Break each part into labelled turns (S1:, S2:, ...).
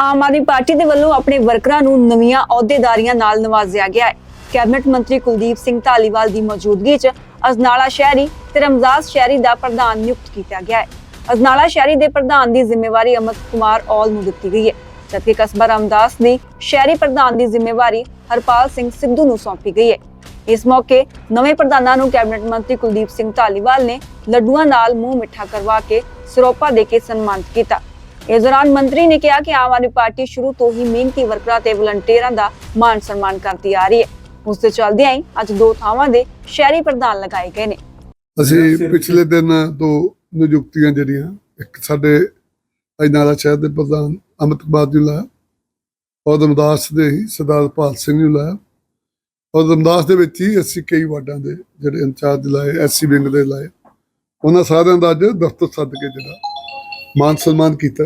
S1: Aam Aadmi party ਦੇ ਵੱਲੋਂ ਆਪਣੇ ਵਰਕਰਾਂ ਨੂੰ ਨਵੀਆਂ ਅਹੁਦੇਦਾਰੀਆਂ ਨਾਲ ਨਵਾਜ਼ਿਆ ਗਿਆ ਹੈ। ਕੈਬਨਿਟ ਮੰਤਰੀ ਕੁਲਦੀਪ ਸਿੰਘ ਧਾਲੀਵਾਲ ਦੀ ਮੌਜੂਦਗੀ 'ਚ ਅਜਨਾਲਾ ਸ਼ਹਿਰੀ ਤੇ ਰਮਜ਼ਾਸ ਸ਼ਹਿਰੀ ਦਾ ਪ੍ਰਧਾਨ ਨਿਯੁਕਤ ਕੀਤਾ ਗਿਆ ਹੈ। ਅਜਨਾਲਾ ਸ਼ਹਿਰੀ ਦੇ ਪ੍ਰਧਾਨ ਦੀ ਜ਼ਿੰਮੇਵਾਰੀ ਅਮਤ ਕੁਮਾਰ ਔਲ ਨੂੰ ਦਿੱਤੀ ਗਈ ਹੈ, ਜਦਕਿ ਕਸਬਾ ਰਾਮਦਾਸ ਦੀ ਸ਼ਹਿਰੀ ਪ੍ਰਧਾਨ ਦੀ ਜ਼ਿੰਮੇਵਾਰੀ ਹਰਪਾਲ ਸਿੰਘ ਸਿੱਧੂ ਨੂੰ ਸੌਂਪੀ ਗਈ ਹੈ। ਇਸ ਮੌਕੇ ਨਵੇਂ ਪ੍ਰਧਾਨਾਂ ਨੂੰ ਕੈਬਨਿਟ ਮੰਤਰੀ ਕੁਲਦੀਪ ਸਿੰਘ ਧਾਲੀਵਾਲ ਨੇ ਲੱਡੂਆਂ ਨਾਲ ਮੂੰਹ ਮਿੱਠਾ ਕਰਵਾ ਕੇ ਸਰੋਪਾ ਦੇ ਕੇ ਸਨਮਾਨਿਤ ਕੀਤਾ। ਇਸ ਦੌਰਾਨ ਮੰਤਰੀ ਨੇ ਕਿਹਾ ਕਿ ਆਮ ਆਦਮੀ ਪਾਰਟੀ ਸ਼ੁਰੂ ਤੋਂ ਹੀ ਮਿਹਨਤੀ ਵਰਕਰਾਂ ਤੇ ਵਲੰਟੀਅਰਾਂ ਦਾ ਮਾਣ ਸਨਮਾਨ ਕਰਦੀ ਆ ਰਹੀ ਹੈ। ਉਸ ਦੇ ਚੱਲਦਿਆਂ ਹੀ ਅੱਜ ਦੋ ਥਾਵਾਂ ਦੇ ਸ਼ਹਿਰੀ ਪ੍ਰਧਾਨ ਲਗਾਏ ਗਏ ਨੇ।
S2: ਅਸੀਂ ਪਿਛਲੇ ਦਿਨ ਦੋ ਨਿਯੁਕਤੀਆਂ ਜਿਹੜੀਆਂ, ਇੱਕ ਸਾਡੇ ਅਜਨਾਲਾ ਸ਼ਹਿਰ ਦੇ ਪ੍ਰਧਾਨ ਅਮਿਤ ਕੁਮਾਰ ਜੀ ਲਾਇਆ, ਔਰ ਰਮਦਾਸ ਦੇ ਹੀ ਸਰਦਾਰ ਪਾਲ ਸਿੰਘ ਜੀ ਲਾਇਆ। ਔਰ ਰਮਦਾਸ ਦੇ ਵਿੱਚ ਹੀ ਅਸੀਂ ਕਈ ਵਾਰਡਾਂ ਦੇ ਜਿਹੜੇ ਇੰਚਾਰਜ ਲਾਏ, ਐਸਸੀ ਵਿੰਗ ਦੇ ਲਾਏ। ਉਹਨਾਂ ਸਾਰਿਆਂ ਦਾ ਅੱਜ ਦਫ਼ਤਰ ਸੱਦ ਕੇ ਜਿਹੜਾ ਮਾਨ ਸਨਮਾਨ ਕੀਤਾ।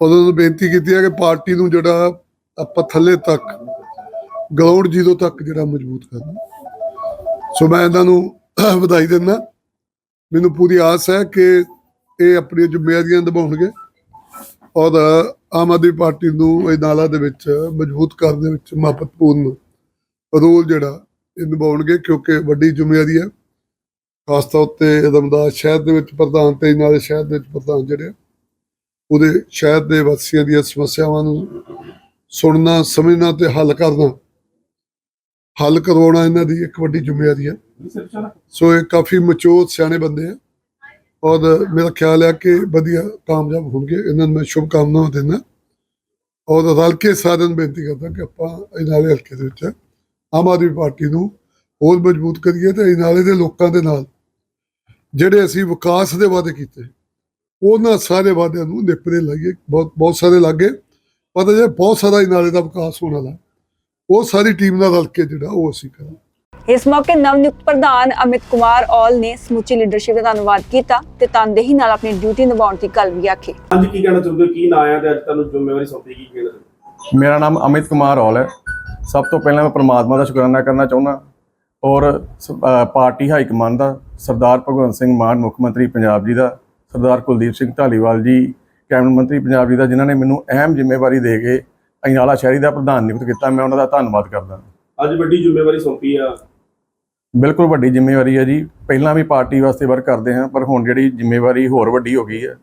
S2: ਉਹਨਾਂ ਨੂੰ ਬੇਨਤੀ ਕੀਤੀ ਹੈ ਕਿ ਪਾਰਟੀ ਨੂੰ ਜਿਹੜਾ ਆਪਾਂ ਥੱਲੇ ਤੱਕ ਗਰਾਊਂਡ ਜ਼ੀਰੋ ਤੱਕ ਜਿਹੜਾ ਮਜ਼ਬੂਤ ਕਰਨਾ। ਸੋ ਮੈਂ ਇਹਨਾਂ ਨੂੰ ਵਧਾਈ ਦਿੰਦਾ। ਮੈਨੂੰ ਪੂਰੀ ਆਸ ਹੈ ਕਿ ਇਹ ਆਪਣੀਆਂ ਜ਼ਿੰਮੇਵਾਰੀਆਂ ਨਿਭਾਉਣਗੇ ਔਰ ਆਮ ਆਦਮੀ ਪਾਰਟੀ ਨੂੰ ਇਹ ਨਾਲਾ ਦੇ ਵਿੱਚ, ਮਜ਼ਬੂਤ ਕਰਨ ਦੇ ਵਿੱਚ ਮਹੱਤਵਪੂਰਨ ਰੋਲ ਜਿਹੜਾ ਇਹ ਨਿਭਾਉਣਗੇ ਕਿਉਂਕਿ ਵੱਡੀ ਜ਼ਿੰਮੇਵਾਰੀ ਹੈ। ਖਾਸ ਤੌਰ ਤੇ ਰਮਦਾਸ ਸ਼ਹਿਰ ਦੇ ਵਿੱਚ ਪ੍ਰਧਾਨ ਤੇ ਨਾਲੇ ਸ਼ਹਿਰ ਦੇ ਵਿੱਚ ਪ੍ਰਧਾਨ ਜਿਹੜੇ ਉਹਦੇ ਸ਼ਹਿਰ ਦੇ ਵਾਸੀਆਂ ਦੀਆਂ ਸਮੱਸਿਆਵਾਂ ਨੂੰ ਸੁਣਨਾ, ਸਮਝਣਾ ਤੇ ਹੱਲ ਕਰਨਾ, ਹੱਲ ਕਰਵਾਉਣਾ ਇਹਨਾਂ ਦੀ ਇੱਕ ਵੱਡੀ ਜ਼ਿੰਮੇਵਾਰੀ ਹੈ ਸੋ ਇਹ ਕਾਫੀ ਮਚੋਰ ਸਿਆਣੇ ਬੰਦੇ ਆ ਔਰ ਮੇਰਾ ਖਿਆਲ ਹੈ ਕਿ ਵਧੀਆ ਕਾਮਯਾਬ ਹੋਣਗੇ। ਇਹਨਾਂ ਨੂੰ ਮੈਂ ਸ਼ੁਭ ਕਾਮਨਾਵਾਂ ਦਿੰਦਾ। ਔਰ ਰਲ ਕੇ ਸਾਰਿਆਂ ਨੂੰ ਬੇਨਤੀ ਕਰਦਾ ਕਿ ਆਪਾਂ ਇਨਾਲੇ ਹਲਕੇ ਦੇ ਵਿੱਚ ਆਮ ਆਦਮੀ ਪਾਰਟੀ ਨੂੰ ਹੋਰ ਮਜ਼ਬੂਤ ਕਰੀਏ ਤੇ ਇਨਾਲੇ ਦੇ ਲੋਕਾਂ ਦੇ ਨਾਲ ਜਿਹੜੇ ਅਸੀਂ ਵਿਕਾਸ ਦੇ ਵਾਅਦੇ ਕੀਤੇ ਉਹਨਾਂ ਸਾਰੇ ਵਾਅਦਿਆਂ ਨੂੰ ਨਿਪਰੇ ਲਾਈਏ ਬਹੁਤ ਬਹੁਤ ਸਾਰੇ ਲੱਗੇ ਪਤਾ ਜੇ ਬਹੁਤ ਸਾਰਾ ਇਨਾਲੇ ਦਾ ਵਿਕਾਸ ਹੋਣ ਵਾਲਾ ਉਹ ਸਾਰੀ ਟੀਮ ਨਾਲ ਰਲ ਕੇ ਜਿਹੜਾ ਉਹ ਅਸੀਂ ਕਰਾਂਗੇ।
S1: ਇਸ ਮੌਕੇ ਨਵਨਿਯੁਕਤ ਪ੍ਰਧਾਨ ਅਮਿਤ ਕੁਮਾਰ ਔਲ ਨੇ ਸਮੁੱਚੀ ਲੀਡਰਸ਼ਿਪ ਦਾ ਧੰਨਵਾਦ ਕੀਤਾ ਤੇ ਤਨਦੇਹੀ ਨਾਲ ਆਪਣੀ ਡਿਊਟੀ ਨਿਭਾਉਣ ਦੀ ਗੱਲ ਵੀ ਆਖੀ।
S3: ਹਾਂਜੀ ਕੀ ਕਹਿਣਾ ਚਾਹੁੰਦੇ ਹੋ ਕੀ ਨਾਂ ਆਇਆ ਤੇ ਅੱਜ ਤੁਹਾਨੂੰ ਜ਼ਿੰਮੇਵਾਰੀ ਸੌਂਪੀ ਕੀ ਕਹਿਣਾ?
S4: ਮੇਰਾ ਨਾਮ ਅਮਿਤ ਕੁਮਾਰ ਔਲ ਹੈ। ਸਭ ਤੋਂ ਪਹਿਲਾਂ ਮੈਂ ਪ੍ਰਮਾਤਮਾ ਦਾ ਸ਼ੁਕਰਾਨਾ ਕਰਨਾ ਚਾਹੁੰਦਾ ਔਰ ਪਾਰਟੀ ਹਾਈ ਕਮਾਂਡ ਦਾ ਸਰਦਾਰ ਭਗਵੰਤ ਸਿੰਘ ਮਾਨ ਮੁੱਖ ਮੰਤਰੀ ਪੰਜਾਬ ਜੀ ਦਾ ਸਰਦਾਰ ਕੁਲਦੀਪ ਸਿੰਘ ਢਾਲੀਵਾਲ ਜੀ ਕੈਬਨਿਟ ਮੰਤਰੀ ਪੰਜਾਬ ਜੀ ਦਾ ਜਿਨ੍ਹਾਂ ਨੇ ਮੈਨੂੰ ਅਹਿਮ ਜ਼ਿੰਮੇਵਾਰੀ ਦੇ ਕੇ ਅਜਨਾਲਾ ਸ਼ਹਿਰੀ ਦਾ ਪ੍ਰਧਾਨ ਨਿਯੁਕਤ ਕੀਤਾ ਮੈਂ ਉਹਨਾਂ ਦਾ ਧੰਨਵਾਦ ਕਰਦਾ।
S3: ਅੱਜ ਵੱਡੀ ਜ਼ਿੰਮੇਵਾਰੀ ਸੌਂਪੀ ਆ।
S4: ਬਿਲਕੁਲ ਵੱਡੀ ਜ਼ਿੰਮੇਵਾਰੀ ਹੈ ਜੀ। ਪਹਿਲਾਂ ਵੀ ਪਾਰਟੀ ਵਾਸਤੇ ਵਰਕ ਕਰਦੇ ਹਾਂ ਪਰ ਹੁਣ ਜਿਹੜੀ ਜ਼ਿੰਮੇਵਾਰੀ ਹੋਰ ਵੱਡੀ ਹੋ ਗਈ ਹੈ।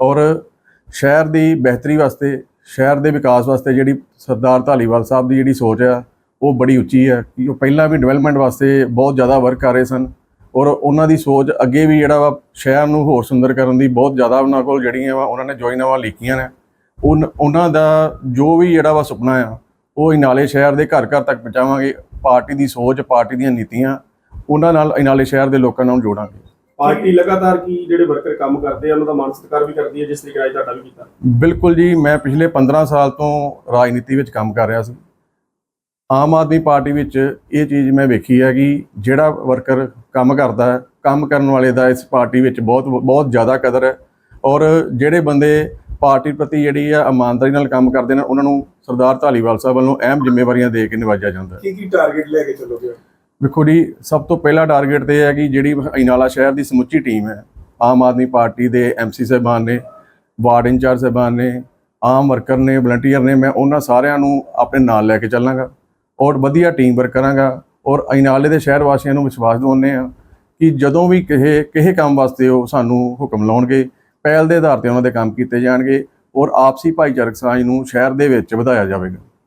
S4: ਔਰ ਸ਼ਹਿਰ ਦੀ ਬਿਹਤਰੀ ਵਾਸਤੇ ਸ਼ਹਿਰ ਦੇ ਵਿਕਾਸ ਵਾਸਤੇ ਜਿਹੜੀ ਸਰਦਾਰ ਧਾਲੀਵਾਲ ਸਾਹਿਬ ਦੀ ਜਿਹੜੀ ਸੋਚ ਆ ਉਹ ਬੜੀ ਉੱਚੀ ਹੈ ਕਿ ਉਹ ਪਹਿਲਾਂ ਵੀ ਡਿਵੈਲਪਮੈਂਟ ਵਾਸਤੇ ਬਹੁਤ ਜ਼ਿਆਦਾ ਵਰਕ ਕਰ ਰਹੇ ਸਨ ਔਰ ਉਹਨਾਂ ਦੀ ਸੋਚ ਅੱਗੇ ਵੀ ਜਿਹੜਾ ਵਾ ਸ਼ਹਿਰ ਨੂੰ ਹੋਰ ਸੁੰਦਰ ਕਰਨ ਦੀ ਬਹੁਤ ਜ਼ਿਆਦਾ ਉਹਨਾਂ ਕੋਲ ਜਿਹੜੀਆਂ ਵਾ ਉਹਨਾਂ ਨੇ ਜੋਇਨਾਵਾਂ ਲਿਖੀਆਂ ਨੇ। ਉਹਨਾਂ ਦਾ ਜੋ ਵੀ ਜਿਹੜਾ ਵਾ ਸੁਪਨਾ ਆ ਉਹ ਇਨਾਲੇ ਸ਼ਹਿਰ ਦੇ ਘਰ ਘਰ ਤੱਕ ਪਹੁੰਚਾਵਾਂਗੇ ਪਾਰਟੀ ਦੀ ਸੋਚ ਪਾਰਟੀ ਦੀਆਂ ਨੀਤੀਆਂ ਉਹਨਾਂ ਨਾਲ ਇਨਾਲੇ ਸ਼ਹਿਰ ਦੇ ਲੋਕਾਂ ਨਾਲ ਜੋੜਾਂਗੇ।
S3: ਪਾਰਟੀ ਲਗਾਤਾਰ ਕੀ ਜਿਹੜੇ ਵਰਕਰ ਕੰਮ ਕਰਦੇ ਆ ਉਹਨਾਂ ਦਾ ਮਾਨ ਸਤਿਕਾਰ ਵੀ ਕਰਦੀ ਹੈ ਜਿਸ ਤਰੀਕੇ ਨਾਲ ਤੁਹਾਡਾ ਵੀ ਕੀਤਾ?
S4: ਬਿਲਕੁਲ ਜੀ ਮੈਂ ਪਿਛਲੇ 15 ਸਾਲ ਤੋਂ ਰਾਜਨੀਤੀ ਵਿੱਚ ਕੰਮ ਕਰ ਰਿਹਾ ਸੀ। ਆਮ ਆਦਮੀ ਪਾਰਟੀ ਵਿੱਚ ਇਹ ਚੀਜ਼ ਮੈਂ ਵੇਖੀ ਹੈ ਕਿ ਜਿਹੜਾ ਵਰਕਰ ਕੰਮ ਕਰਦਾ ਹੈ ਕੰਮ ਕਰਨ ਵਾਲੇ ਦਾ ਇਸ ਪਾਰਟੀ ਵਿੱਚ ਬਹੁਤ ਬਹੁਤ ਜ਼ਿਆਦਾ ਕਦਰ ਹੈ ਔਰ ਜਿਹੜੇ ਬੰਦੇ ਪਾਰਟੀ ਪ੍ਰਤੀ ਜਿਹੜੀ ਆ ਇਮਾਨਦਾਰੀ ਨਾਲ ਕੰਮ ਕਰਦੇ ਨੇ ਉਹਨਾਂ ਨੂੰ ਸਰਦਾਰ ਧਾਲੀਵਾਲ ਸਾਹਿਬ ਵੱਲੋਂ ਅਹਿਮ ਜ਼ਿੰਮੇਵਾਰੀਆਂ ਦੇ ਕੇ ਨਿਵਾਜਿਆ ਜਾਂਦਾ ਹੈ।
S3: ਕੀ ਕੀ ਟਾਰਗੇਟ ਲੈ ਕੇ ਚੱਲੋਗੇ?
S4: ਵੇਖੋ ਜੀ ਸਭ ਤੋਂ ਪਹਿਲਾ ਟਾਰਗੇਟ ਤੇ ਇਹ ਹੈ ਕਿ ਜਿਹੜੀ ਇਨਾਲਾ ਸ਼ਹਿਰ ਦੀ ਸਮੁੱਚੀ ਟੀਮ ਹੈ ਆਮ ਆਦਮੀ ਪਾਰਟੀ ਦੇ ਐਮਸੀ ਸਾਹਿਬਾਨ ਨੇ ਵਾਰਡ ਇੰਚਾਰਜ ਸਾਹਿਬਾਨ ਨੇ ਆਮ ਵਰਕਰ ਨੇ ਵਲੰਟੀਅਰ ਨੇ ਮੈਂ ਉਹਨਾਂ ਸਾਰਿਆਂ ਨੂੰ ਆਪਣੇ ਨਾਲ ਲੈ ਕੇ ਚੱਲਾਂਗਾ। ਔਰ ਵਧੀਆ ਟੀਮ ਵਰਕ ਕਰਾਂਗਾ। ਔਰ ਇਨਾਲੇ ਦੇ ਸ਼ਹਿਰ ਵਾਸੀਆਂ ਨੂੰ ਵਿਸ਼ਵਾਸ ਦਿਵਾਉਂਦੇ ਆ ਕਿ ਜਦੋਂ ਵੀ ਕਿਸੇ ਕਿਸੇ ਕੰਮ ਵਾਸਤੇ ਉਹ ਸਾਨੂੰ ਹੁਕਮ ਲਾਉਣਗੇ, ਪਹਿਲ ਦੇ ਆਧਾਰ ਤੇ ਉਹਨਾਂ ਦੇ ਕੰਮ ਕੀਤੇ ਜਾਣਗੇ ਔਰ ਆਪਸੀ ਭਾਈਚਾਰਕ ਸਾਂਝ ਨੂੰ ਸ਼ਹਿਰ ਦੇ ਵਿੱਚ ਵਧਾਇਆ ਜਾਵੇਗਾ।